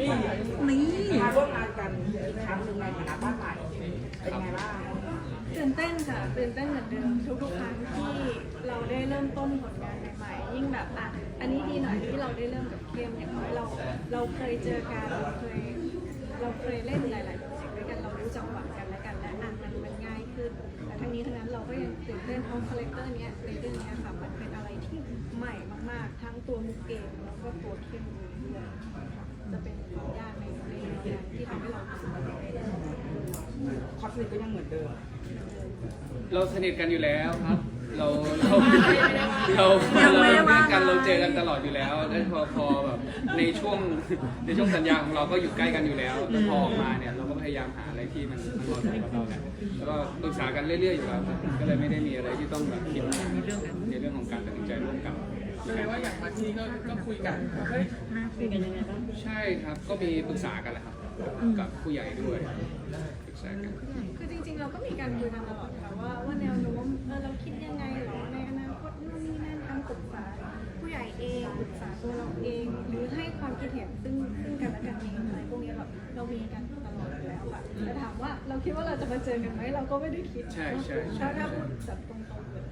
นี่นี่มาร่วมงานกันอีกครั้งหนึ่งในฐานะบ้านใหม่เป็นไงบ้างตื่นเต้นค่ะตื่นเต้นเหมือนเดิมทุกๆครั้งที่เราได้เริ่มต้นผลงานใหม่ๆยิ่งแบบอะอันนี้ดีหน่อยที่เราได้เริ่มกับเกมอย่างน้อยเรา เราเคยเจอกันเราเคยเราเคยเล่นหลายๆโปรเจกต์ด้วยกันเรารู้จังหวะกันและกันและอะมันมันง่ายขึ้นแต่ทั้งนี้ทั้งนั้นเราก็ยังตื่นเต้นเพราะคาแรคเตอร์เนี้ยในเรื่องเนี้ยค่ะมันเป็นอะไรที่ใหม่มากๆ ทั้งตัวมุกเกมแล้วก็ตัวเข้มด้วย ยากในในงานที่ทำให้เรารู้สึกว่าคอสมิกก็ยังเหมือนเดิมเราสนิทกันอยู่แล้วครับ เราเราเราเราเป็นได้เพื่อนกันเราเจอกันตลอดอยู่แล้วแล้วพอพอแบบในช่วงในช่วงสัญญาของเราก็อยู่ใกล้กันอยู่แล้วแล้วพอออกมาเนี่ยเราก็พยายามหาอะไรที่มันมันเหมาะสมกับเราแหละแล้วก็ปรึกษากันเรื่อยๆอยู่แล้วครับก็เลยไม่ได้มีอะไรที่ต้องแบบคิดมากในเรื่องของการ แสดงว่าอย่างมาที่นี่ก็ก็คุยกันว่าเฮ้ยใช่ครับก็มีปรึกษากันแหละครับกับผู้ใหญ่ด้วยปรึกษากันคือจริงๆเราก็มีการคุยกันตลอดค่ะว่าว่าแนวโน้มเออเราคิดยังไงเหรอในอนาคตนู่นนี่นั่นทั้งปรึกษาผู้ใหญ่เองปรึกษาตัวเราเอง หรือให้ความคิดเห็นซึ่งซึ่งกันและกันเองอะไรพวกนี้แบบเรามีกันตลอดอยู่แล้วค่ะแต่ถามว่าเราคิดว่าเราจะมาเจอกันไหมเราก็ไม่ได้คิดใช่ใช่ใช่ถ้าถ้าพูดแบบตรงๆเลย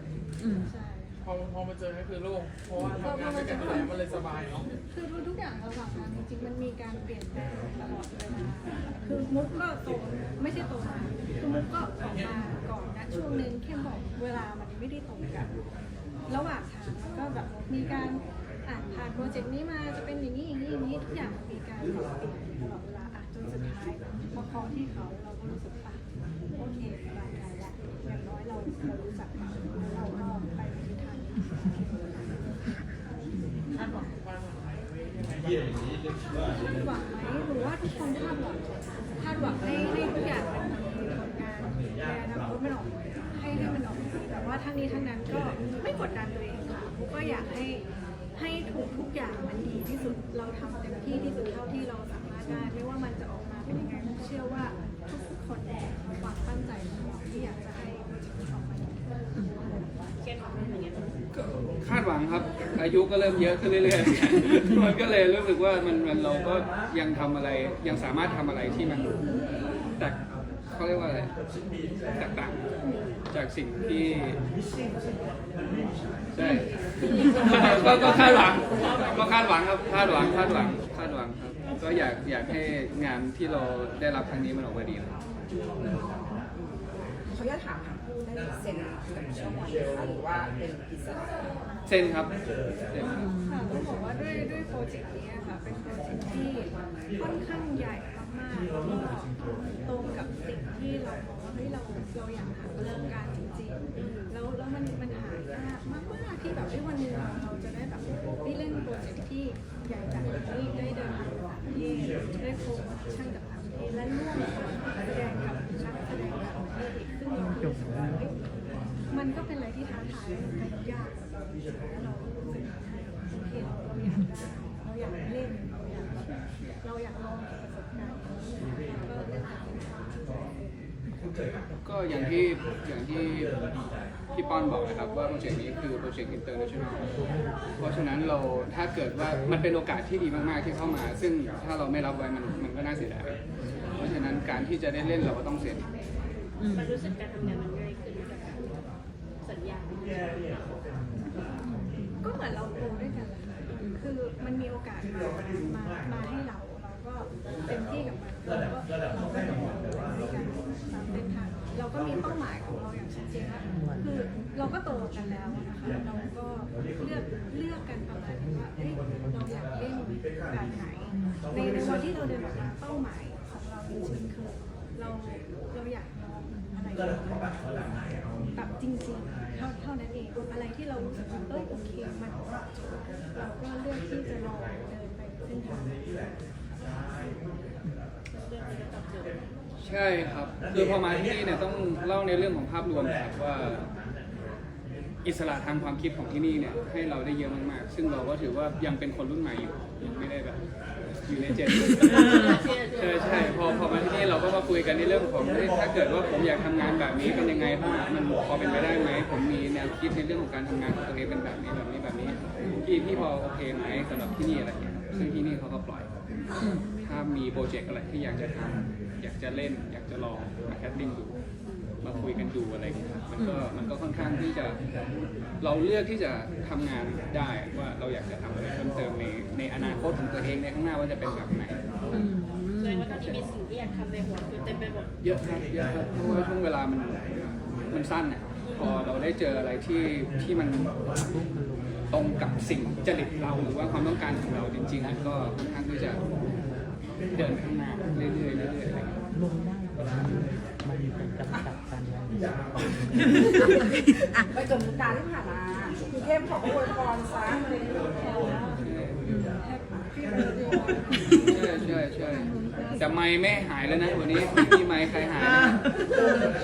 อืมใช่พ อพอมาเจอก็คือโล่งเพราะว่าทำงานด้วยกันอยู่แล้วมันเลยสบายเนาะคือทุกอย่างระหว่างงานจริงๆมันมีการเปลี่ยนแปลงตลอดเวลาคือมุกก็โตไม่ใช่โตมาคือมุกก็ออกมาก่อนนะช่วงนึงเข้มบอกเวลามันไม่ได้ตรงกัน ระหว่างทางก็แบบมีการอ่านผ่านโปรเจกต์นี้มาจะเป็นอย่างนี้อย่างนี้อย่างนี้ทุกอย่างมันมีการปรับเปลี่ยนตลอดเวลาอะจนสุดท้ายมาคอที่เขาเราก็รู้สึกป่ะโอเคสบายใจล้วอย่างน้อยเราเรารู้จักเขาแล้วเราก็ไปในทิศทางนี้ คาดหวังว่ามันหายไปยังไงบ้าง คาดหวังไหมหรือว่าทุกคนคาดหวังคาดหวังให้ให้ทุกอย่างเป็นผลงานในอนาคตมันออกให้ให้มันออกมาดีแต่ว่าทั้ง นี้ทั้งนั้นก็ไม่กดดันตัวเองค่ะมุกก็อยากให้ให้ทุกทุกอย่างมันดีที่สุด เราทำเต็มที่ที่สุดเท่าที่เราสามารถได้ ไม่ว่ามันจะออกมาเป็นยังไงมุกเชื่อว่าทุกๆคนมีความตั้งใจของเราที่อยากจะให้โปรเจกต์ออกมาดีก็คาดหวังครับ อายุก็เริ่มเยอะขึ้นเรื่อยๆ มันก็เลยรู้สึกว่ามันมันเราก็ยังทำอะไรยังสามารถทำอะไรที่มันแตกเขาเรียกว่าอะไรแตกต่าง จากสิ่งที่ใช่ก็ก็คาดหวังก็คาดหวังครับคาดหวังคาดหวังคาดหวังครับ ก็อยากอยากให้งานที่เราได้รับครั้งนี้มันออกมาดีครับเขาอยากถามทั้งคู่ได้เซ็นกับช่องวันไหมคะหรือว่าเป็นอิสระเส้นครับเส้นครับ ค่ะต้องบอกว่าด้วยด้วยโปรเจกต์นี้อะค่ะ เป็นโปรเจกต์ที่ค่อนข้างใหญ่มากๆแล้วก็ตรงกับสิ่งที่เราบอกว่า เราอยากหาประสบการณ์จริงๆ แล้วแล้วมันมันหายากมากๆที่แบบที่วันหนึงเราเราจะได้แบบได้เล่นโปรเจกต์ที่ใหญ่แบบนี้ได้เดินทางต่างประเทศได้โคชั่นกับต่างประเทศและร่วมแสดงกับนักแสดงต่างประเทศอีกซึ่งเรารู้สึกว่าเฮ้ยมันก็เป็นอะไรที่ท้าทายและมันยากสำหรับเราแล้วเรารู้สึกโอเคเราเราอยากได้เราอยากเล่นเราอยากเราอยากลองประสบการณ์นี้ก็เลือกตัดสินใจที่จะ ก็อย่างที่อย่างที่พี่ป้อนบอกนะครับว่าโปรเจกต์นี้คือโปรเจกต์อินเตอร์เนชั่นแนลเพราะฉะนั้นเราถ้าเกิดว่ามันเป็นโอกาสที่ดีมากๆที่เข้ามา ซึ่งถ้าเราไม่รับไว้มันมันก็น่าเสียดายเพราะฉะนั้นการที่จะได้เล่นเราก็ต้องเซ็นมันรู้สึกการทำงานมันง่ายขึ้นกับสัญญาก็เหมือนเราโตด้วยกันแหละค่ะคือมันมีโอกาสมามามาให้เรา เราก็เต็มที่กับมันเราก็เราก็ทำงานด้วยกันตามเส้นทางเราก็มีเป้าหมายของเราอย่างชัดเจนว่าคือเราก็โตกันแล้วนะคะเราก็เลือกเลือกกันประมาณว่าเฮ้ยเราอยากเล่นแบบไหนในในวันที่เราเดินออกมาเป้าหมายของเราจริงๆคือเราเราอยากลองอะไรแบบจริงๆเท่าเท่านั้นเองอะไรที่เรารู้สึกว่าเอ้ยโอเคมันเราก็เลือกที่จะลองเดินไปเส้นทางนั้น เรื่องนี้ก็ตอบโจทย์ ใช่ครับ คือพอมาที่นี่เนี่ยต้องเล่าในเรื่องของภาพรวมครับว่า อิสระทางความคิดของที่นี่เนี่ยให้เราได้เยอะมากๆ ซึ่งเราก็ถือว่ายังเป็นคนรุ่นใหม่อยู่ยังไม่ได้แบบอยู่ในเจนใช่ใช่พอพอมาที่นี่เราก็มาคุยกันในเรื่องของเฮ้ยถ้าเกิดว่าผมอยากทำงานแบบนี้เป็นยังไงบ้างมันพอเป็นไปได้ไหมผมมีแนวคิดในเรื่องของการทำงานของตัวเองเป็นแบบนี้แบบนี้แบบนี้พี่พี่พอโอเคไหมสำหรับที่นี่อะไรอย่างเงี้ยซึ่งที่นี่เขาก็ปล่อยอืม ถ้ามีโปรเจกต์อะไรที่อยากจะทำอยากจะเล่น อยากจะลองมาแคสติ้งดูมาคุยกันดูอะไรอย่างเงี้ยครับมันก็มันก็ค่อนข้างที่จะเราเลือกที่จะทำงานได้ว่าเราอยากจะทำอะไรเพิ่มเติมในในอนาคตของตัวเองในข้างหน้าว่าจะเป็นแบบไหนแสดงว่าตอนนี้มีสิ่งที่อยากทำในหัวคือเต็มไปหมดเยอะครับเยอะครับเพราะว่าช่วงเวลามันมันสั้นเนี่ยพอเราได้เจออะไรที่ที่มันตรงกับสิ่งจริตเราหรือว่าความต้องการของเราจริงๆมันก็ค่อนข้างที่จะ เดินข้างหน้าเรื่อยๆเรื่อยๆอะไรอย่างเงี้ยลงได้มันมีการจำกัดการงานอยู่ไปเกิดมุกดาที่ผ่านมาคือเข้มขออวยพรซะเลยใช่ใช่ใช่แต่ไม้ไม่หายแล้วนะวันนี้มีไม้ใครหายนะ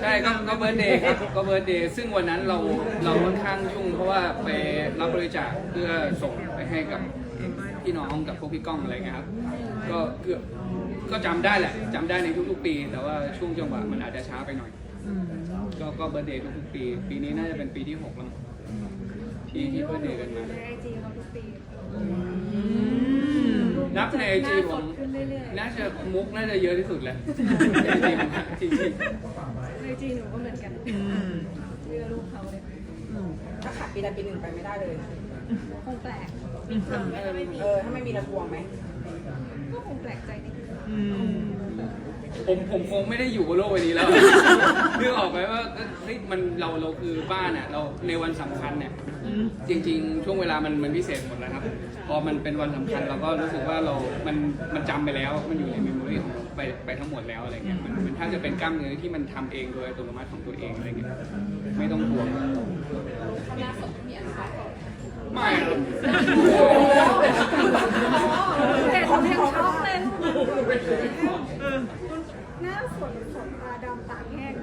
ใช่ก็ก็เบิร์ดเดย์ครับก็เบิร์ดเดย์ซึ่งวันนั้นเราเราค่อนข้างยุ่งเพราะว่าไปรับบริจาคเพื่อส่งไปให้กับพี่น้องกับพวกพี่ก้องอะไรเงี้ยครับ ก็เกือบก็จำได้แหละจำได้ในทุกๆปี แต่ว่าช่วงจังหวะมันอาจจะช้าไปหน่อยก็ก็เบิร์ดเดย์ทุกๆปี ปีนี้น่าจะเป็นปีที่หกแล้วมั้งที่ที่เบิร์ดเดย์กันมาในไอจีเขาทุกปีนับในไอจีผมขึ้นเรื่อยๆน่าจะมุกน่าจะเยอะที่สุดแหละจริงๆจริงในไอจีหนูก็เหมือนกันเรือลูกเขาเลยถ้าขาดปีใดปีหนึ่งไปไม่ได้เลย คงแปลกเออ ถ้าไม่มีระบวงไหม ก็คงแปลกใจนิดนึงๆผมผมคงไม่ได้อยู่บนโลกใบนี้แล้วนึกออกไหมว่าเฮ้ยมันเราเราคือบ้านอะเราในวันสำคัญเนี่ย จริงๆ ช่วงเวลามันมันพิเศษหมดแล้วครับ พอมันเป็นวันสำคัญเราก็รู้สึกว่าเรา มันมันจำไปแล้ว มันอยู่ในเมมโมรีของเราไปไปทั้งหมดแล้วอะไรเงี้ย มันมันถ้าจะเป็นกล้ามเนื้อที่มันทำเองโดยอัตโนมัติของตัวเองอะไรเงี้ย ไม่ต้องห่วงไม่แต่ผมยังช็อกเลยหน้าสดสดตาดำตาแห้ง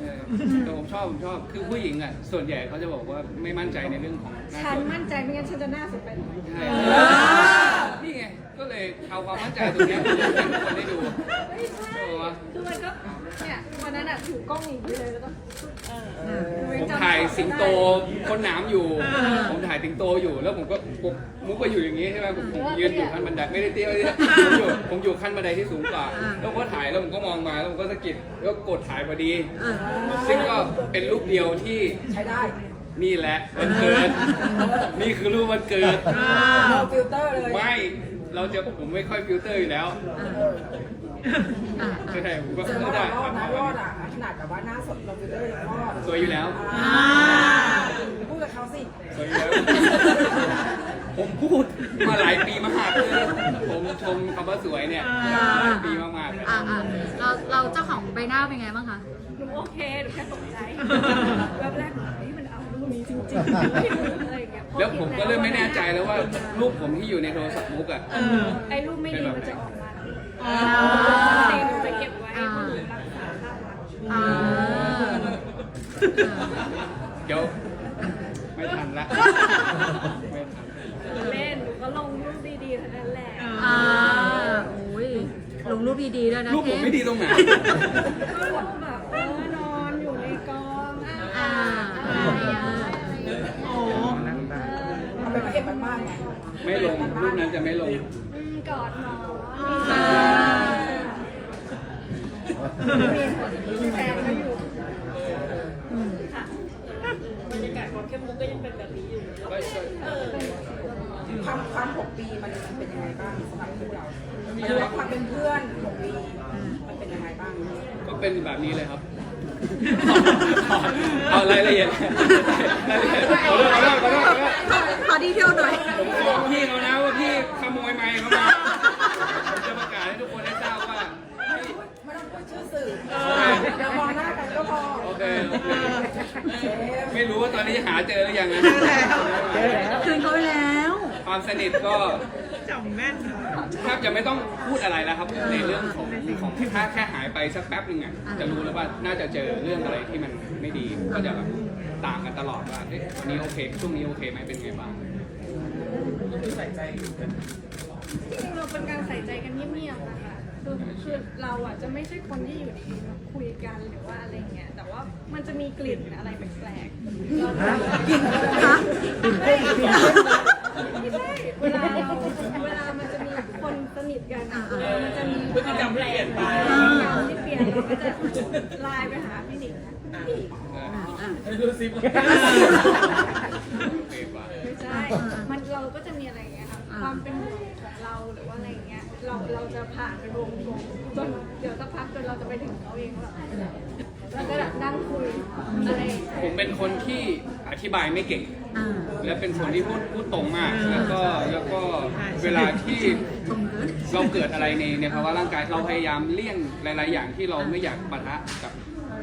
เออแต่ผม ชอบผมชอบคือผู้หญิงอะส่วนใหญ่เขาจะบอกว่าไม่มั่นใจในเรื่องของหน้าฉันสดมั่นใจไม่งั้นฉันจะหน้าสดไปทำไม ใช่นี่ไง ก็เลยเอาความมั่นใจตรงเนี้ยให้ทุกคนได้ดู ไม่ใช่คือมันก็เนี่ยวันนั้นอะถือกล้องอย่างนี้เลยแล้วก็ผมถ่ายสิงโตคนหนามอยู่ ผมถ่ายสิงโตอยู่ แล้วผมก็ผมมุกก็อยู่อย่างนี้ใช่ไหมผมผมยืนอยู่ขั้นบันไดไม่ได้เตี้ยไม่ได้ผมอยู่ผมอยู่ขั้นบันไดที่สูงกว่า แล้วผมก็ถ่ายแล้วผมก็มองมาแล้วผมก็สะกิดแล้วก็กดถ่ายพอดี ซึ่งก็เป็นรูปเดียวที่ใช้ได้ นี่แหละวันเกิด นี่คือรูปวันเกิดโนฟิลเตอร์เลย ไม่ เราจะผมไม่ค่อยฟิลเตอร์อยู่แล้วใช่ผมก็เจอไม่ว่าได้รอดนะรอดอะขนาดแบบว่าหน้าสดโนฟิลเตอร์ยังรอดสวยอยู่แล้วอ่าพูดกับเขาสิสวยอยู่แล้วผมพูดมาหลายปีมากเลยผมชมคำว่าสวยเนี่ยหลายปีมากๆเลยอ่าอ่าเราเราเจ้าของใบหน้าเป็นไงบ้างคะหนูโอเคหนูแค่ตกใจแบบแรกเฮ้ยมันเอารูปนี้จริงๆอะไรอย่างเงี้ยพอ แล้วผมก็เริ่มไม่แน่ใจแล้วว่ารูปผมที่อยู่ในโทรศัพท์มุกอะไอ้รูปไม่ดีมันจะออกมาตีหนูจะเก็บไว้เพราะหนูรักษาภาพลักษณ์อ่า เดี๋ยวไม่ทันละไม่ทัน เล่นหนูก็ลงรูปดีๆเท่านั้นแหละอ่า โอ้ย ลงรูปดีๆด้วยนะรูปผมไม่ดีตรงไหนก็รูปแบบเออนอนอยู่ในกองอ่า อ่า อะไรอย่างเงี้ย โอ้ เอาเป็นพระเอกบ้านๆไง ไม่ลง รูปนั้นจะไม่ลง อืมกอดหมออ่ามีแฟนก็อยู่ค่ะบรรยากาศความเข้มมุกก็ยังเป็นแบบนี้อยู่ความความหกปีมันเป็นยังไงบ้างสำหรับคู่เราหรือว่าความเป็นเพื่อนหกปีมันเป็นยังไงบ้าง ก็เป็นแบบนี้เลยครับ เอารายละเอียดรายละเอียดขอโทษขอโทษขอโทษขอโทษขอดีเทลหน่อย ผมบอกพี่เขานะว่าพี่ขโมยไมค์เขามาผมจะประกาศให้ทุกคนได้ทราบว่า ไม่ต้องพูดชื่อสื่อเดี๋ยวมองหน้ากันก็พอโอเคโอเค ไม่รู้ว่าตอนนี้หาเจอหรือยังนะคืนเขาไปแล้ว ความสนิทก็แทบจะไม่ต้องพูดอะไรแล้วครับ ในเรื่องของของถ้าแค่หายไปสักแป๊บหนึ่งอะจะรู้แล้วว่าน่าจะเจอเรื่องอะไรที่มันไม่ดีก็จะแบบต่างกันตลอดว่าเอ๊ะวันนี้โอเคช่วงนี้โอเคไหมเป็นไงบ้างใส่ใจกันจริงๆเราเป็นการใส่ใจกันเงียบๆนะคะคือคือเราอะจะไม่ใช่คนที่อยู่ดีๆมาคุยกันหรือว่าอะไรเงี้ยแต่ว่ามันจะมีกลิ่นอะไรแปลกๆเรากลิ่นไม่ใช่เวลาเราเวลามันจะมีคนสนิทกันอะมันจะมีพฤติกรรมที่เปลี่ยนไป พฤติกรรมที่เปลี่ยนเราก็จะไลน์ไปหาพี่หนิงนะพี่หนิงให้ดูซิไม่ใช่ มันเราก็จะมีอะไรอย่างเงี้ยค่ะ ความเป็นห่วงของเราหรือว่าอะไรอย่างเงี้ย เราเราจะผ่านไปวมรวมจนเดี๋ยวสักพักจนเราจะไปถึงเขาเองว่าเราก็แบบนั่งคุยอะไรอย่างเงี้ย ผมเป็นคนที่อธิบายไม่เก่ง และเป็นคนที่พูดพูดตรงมาก แล้วก็แล้วก็เวลาที่ตรงเกินเราเกิดอะไรในในภาวะร่างกายเราพยายามเลี่ยงหลาย ๆ อย่างที่เราไม่อยากปะทะกับ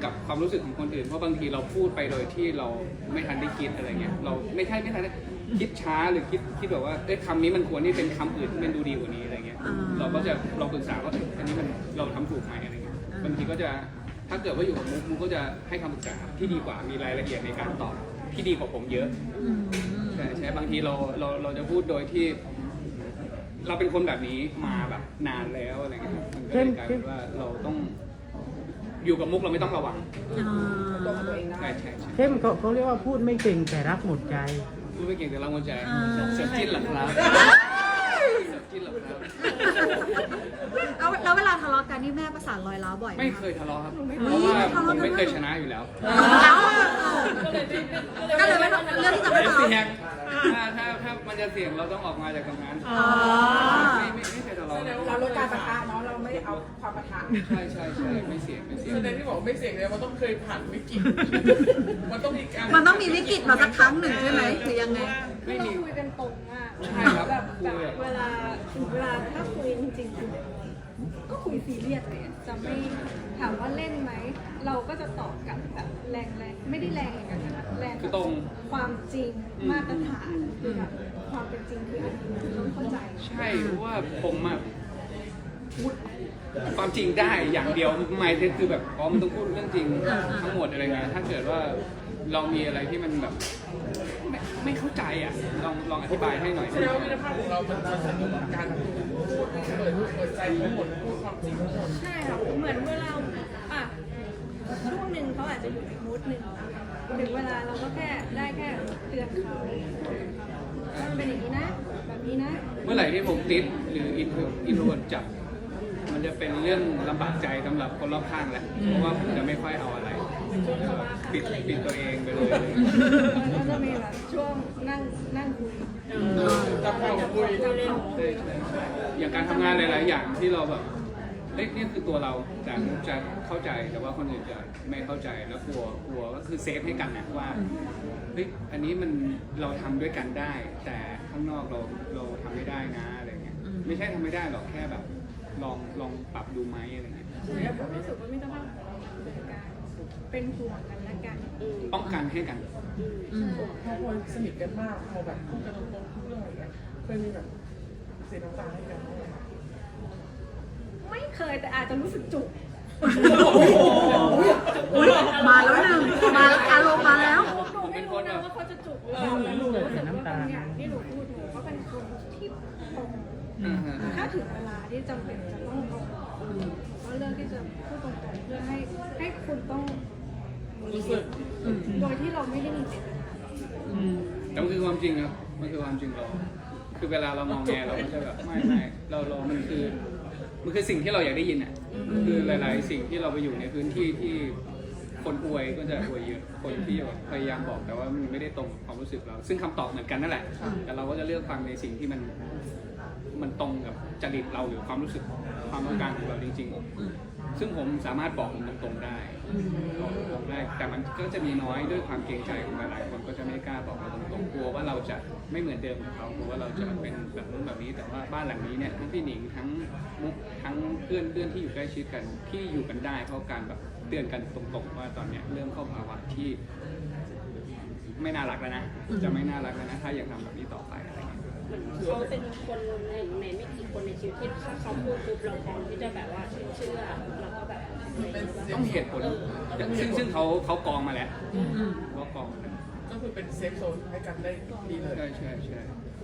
กับความรู้สึกของคนอื่นเพราะบางทีเราพูดไปโดยที่เราไม่ทันได้คิดอะไรเงี้ยเราไม่ใช่ไม่ทันได้คิดช้าหรือคิดคิดแบบว่าเอ้ยคำนี้มันควรที่เป็นคำอื่นที่มันดูดีกว่านี้อะไรเงี้ยอ่าเราก็จะลองปรึกษาว่าเอ้ยอันนี้มันเราทำถูกไหมอะไรเงี้ยอ่าบางทีก็จะถ้าเกิดว่าอยู่กับมุกมุกก็จะให้คำปรึกษาที่ดีกว่ามีรายละเอียดในการตอบ ที่ดีกว่าผมเยอะอืมใช่ใช่บางทีเราเราเราจะพูดโดยที่ เราเป็นคนแบบนี้มาแบบนานแล้วอะไรเงี้ยครับมันก็เลยกลายเป็นว่าเราต้องอยู่กับมุกเราไม่ต้องระวังอ่าตัวของตัวเองได้ใช่ใช่ใช่เข้มเขาเขาเรียกว่าพูดไม่เก่งแต่รักหมดใจพูดไม่เก่งแต่รักหัวใจเสียบจิ้นเหรอครับเสียบจิ้นเหรอครับแล้วแล้วเวลาทะเลาะกันนี่แม่ประสานรอยร้าวบ่อยไหมไม่คะเคยทะเลาะครับไม่เพราะว่าทะผเลาะมกันไม่เคยด้วยชนะอยู่แล้วแล้ว ก็เลยไม่ต้องเลือกที่จะไม่ไม่ทะเลาะเสี่ยงถ้าถ้าถ้ามันจะเสี่ยงเราต้องออกมาจากตรงนั้นอ๋อ ไม่ไม่ไม่เคยทะเลาะเราลดการปะทะเนาะเราไม่เอาความปะทะใช่ใช่ใช่ไม่เสี่ยงไม่เสี่ยงแสดงที่บอกไม่เสี่ยงเลยมันต้องเคยผ่านวิกฤตมันต้องมีการมันต้องมีวิกฤตมาสักครั้งหนึ่งใช่ไหมหรือยังไง ไม่เรามี คุยกันตรงมากใช่ครับ แบบแบบเวลาเวลาถ้าคุยจริงๆคือก็ คุยซีเรียสเลยอะจะไม่ถามว่าเล่นไหม เราก็จะตอบกลับแบบแรงแรงๆไม่ได้แรงอย่างนั้นนะแรงคือตรง ความจริงอืมมาตรฐานคือแบบความเป็นจริงคืออันนี้ต้องเข้าใจ ใช่เพราะว่าผมอะพูดความจริงได้อย่างเดียวไม่ใช่คือแบบอ๋อมันต้องพูดเรื่องจริงทั้งหมดอะไรเงี้ยถ้าเกิดว่าเรามีอะไรที่มันแบบ ไม่ไม่เข้าใจอะลองลองอธิบายให้หน่อยแสดงว่าวิธีภาพของเรามันมันสนุกกับการพูดเปิดเปิดใจทั้งหมดพูดความจริงทั้งหมดใช่ค่ะเหมือนเวลาอะช่วงหนึ่งเขาอาจจะอยู่ในมูดหนึ่งถึงเวลาเราก็แค่ได้แค่เตือนเขาว่ามันเป็นอย่างนี้นะ แบบนี้นะ เมื่อไหร่ที่ผมติดหรืออินอินโทรดจับ มันจะเป็นเรื่องลำบากใจสำหรับคนรอบข้างแหละเพราะว่าผมจะไม่ค่อยเอาอะไร ปิดปิดตัวเองไปเลยมันก็จะมีแบบช่วงนั่งนั่งคุยจับเขาคุยจับเขาใช่ใช่ใช่อย่างการทำงานหลาย ๆ อย่างที่เราแบบเฮ้ยนี่คือตัวเราแต่จะเข้าใจแต่ว่าคนอื่นจะไม่เข้าใจแล้วกลัวกลัวก็คือเซฟให้กันนะว่าเฮ้ยอันนี้มันเราทำด้วยกันได้ แต่ข้างนอกเราเราทำไม่ได้นะอะไรเงี้ยไม่ใช่ทำไม่ได้หรอกแค่แบบ ลองลองปรับดูไหมอะไรเงี้ยผมรู้สึกว่ามิตรภาพ เป็นห่วงกันและกันป้องกันให้กันอืมพอคนสนิทกันมากพอแบบพูดกันตรงๆทุกเรื่องอะไรเงี้ยเคยมีแบบเสียน้ำตาให้กันบ้างไหมไม่เคยแต่อาจจะรู้สึกจุกอุ๊ยมาแล้วหนึ่งมาอารมณ์มาแล้ว หนูไม่รู้นะว่าเขาจะจุกหรือเปล่าแต่หนูรู้สึกว่าบางอย่างที่หนูพูดหนูก็เป็นคนที่ตรงอ่าฮะถ้าถึงเวลาที่จำเป็นจะต้องตรงก็เลือกที่จะพูดตรงๆเพื่อให้ให้คุณต้อง รู้สึกโดยที่เราไม่ได้มีเจตนาแต่มันคือความจริงครับ มันคือความจริงเรา คือเวลาเรามองแงเราก็จะแบบไม่ไม่เราเรามันคือ มันคือสิ่งที่เราอยากได้ยินอะ คือหลาย ๆ สิ่งที่เราไปอยู่ในพื้นที่ที่คนอวยก็จะอวยเยอะ คนที่แบบพยายามบอกแต่ว่ามันไม่ได้ตรงกับความรู้สึกเรา ซึ่งคำตอบเหมือนกันนั่นแหละ แต่เราก็จะเลือกฟังในสิ่งที่มันมันตรงกับจริตเราหรือความรู้สึกความต้องการของเราจริง ๆ ซึ่งผมสามารถบอกมันตรงๆได้บอกตรงๆได้ แต่มันก็จะมีน้อยด้วยความเกรงใจของหลายๆคนก็จะไม่กล้าบอกเราตรงๆกลัวว่าเราจะไม่เหมือนเดิมกับเขากลัวว่าเราจะเป็นแบบนู้นแบบนี้ แต่ว่าบ้านหลังนี้เนี่ยทั้งพี่หนิงทั้งมุกทั้งเพื่อนเพื่อนที่อยู่ใกล้ชิดกันที่อยู่กันได้เพราะการแบบเตือนกันตรงๆว่าตอนเนี้ยเริ่มเข้าภาวะที่ ไม่น่ารักแล้วนะ จะไม่น่ารักแล้วนะ ถ้ายังทำแบบนี้ต่อไป อะไรเงี้ยเขาเป็นคนหนึ่งในไม่กี่คนในชีวิตที่ถ้าเขาพูดปุ๊บเราพร้อมที่จะแบบว่าเชื่อแล้วก็แบบเป็นเซฟต้องเหตุผล ซึ่งซึ่งเขาเขากองมาแล้วเขากองมาแล้วก็คือเป็นเซฟโซนให้กันได้ดีเลยใช่ใช่ใช่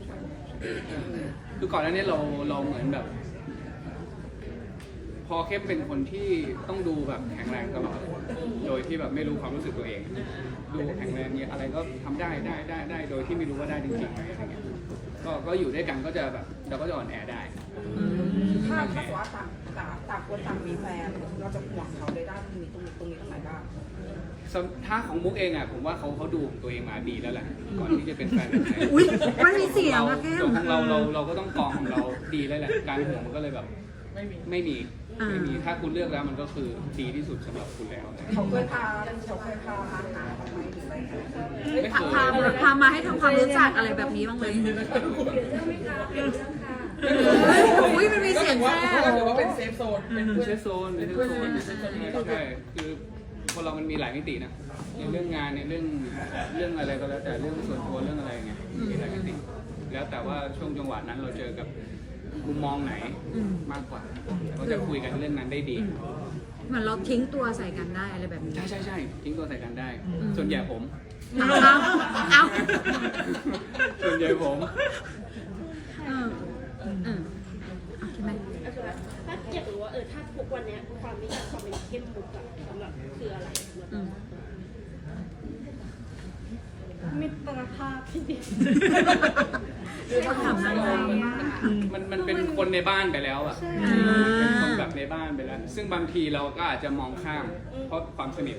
ใช่คือก่อนหน้านี้เราเราเหมือนแบบ พอเข้มเป็นคนที่ต้องดูแบบแข็งแรงตลอดโดยที่แบบไม่รู้ความรู้สึกตัวเอง ดูแข็งแรงเนี่ยอะไรก็ทำได้ได้ได้ได้โดยที่ไม่รู้ว่าได้จริงๆไหมอะไรเงี้ย ก็ก็อยู่ด้วยกันก็จะแบบเราก็จะอ่อนแอได้อืมถ้าถ้าสมมติว่าต่างต่างต่างคนต่างมีแฟนเราจะห่วงเขาในด้านนี้ตรงนี้ตรงนี้ตรงไหนบ้างสำถ้าของมุกเองอะผมว่าเขาเขาดูตัวเองมาดีแล้วแหละก่อนที่จะเป็นแฟนกับใครอุ๊ยมันมีเสียงอะแก้มส่วนของเราเราเราก็ต้องกรองของเราดีแล้วแหละการห่วงมันก็เลยแบบ ไม่มีไม่มีอ่าไม่มีถ้าคุณเลือกแล้วมันก็คือดีที่สุดสำหรับคุณแล้ว เขาเคยพาเขาเคยพาอาหารไหมหรืออะไร อย่างเงี้ยไม่เคยพาพามาให้ทำความรู้จักอะไรแบบนี้บ้างไหมอุ้ยมันมีเสียงแทรก็กถือว่าเป็นเซฟโซน เป็นเป็นเพื่อนเชฟโซนเป็นเชฟโซนใช่คือคนเรามันมีหลายมิตินะในเรื่องงานในเรื่องเรื่องอะไรก็แล้วแต่เรื่องส่วนตัวเรื่องอะไรเงี้ยมีหลายมิติ แล้วแต่ว่าช่วงจังหวะนั้นเราเจอกับมุมมองไหนมากกว่าเราจะคุยกันเรื่องนั้นได้ดี เหมือนเราทิ้งตัวใส่กันได้อะไรแบบนี้ ใช่ใช่ใช่ทิ้งตัวใส่กันได้ ส่วนใหญ่ผมเอาเอาเอาส่วนใหญ่ผม เออเออเอาใช่ไหมก็คือว่าถ้าอยากรู้ว่าเออถ้าทุกวันเนี้ยความนิยามความเป็นเข้มมุกอะสำหรับคืออะไรสำหรับอืมมิตรภาพที่ดีเขาถามอะไรมั นมันเป็นคนในบ้านไปแล้วอะอ่าเป็นคนแบบในบ้านไปแล้ว ซึ่งบางทีเราก็อาจจะมองข้าม เพราะความสนิท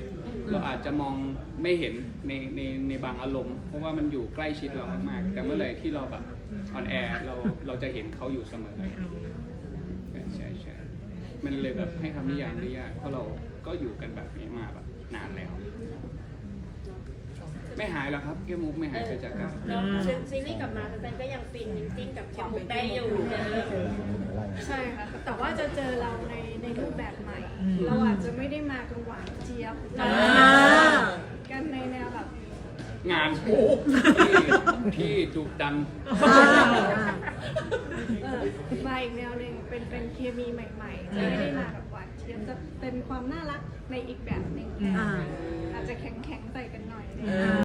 เราอาจจะมองไม่เห็นในในในบางอารมณ์ เพราะว่ามันอยู่ใกล้ชิดเรามากๆ แต่เมื่อไหร่ที่เราแบบออนแอร์เราเราจะเห็นเขาอยู่เสมอใช่ใช่มันเลยแบบให้คำนิยามได้ยากเพราะเราก็อยู่กันแบบนี้มาแบบนานแล้ว ไม่หายหรอกครับแค่มุกไม่หายไปจากกันแล้วซีรีส์กลับมาแฟนๆก็ยังฟินจริงๆกับเข้มมุกได้อยู่เออใช่ค่ะ แต่ว่าจะเจอเราในในรูปแบบใหม่ เราอาจจะไม่ได้มากันหวานเจี๊ยบอ่า กันในแนวแบบ งานที่ที่ดุดันอ่าเออมาอีกแนวหนึ่งเป็นเป็นเคมีใหม่ๆจะไม่ได้มาแบบหวานเจี๊ยบจะเป็นความน่ารักในอีกแบบหนึ่งอ่าอาจจะแข็งๆใส่กันหน่อยอ่า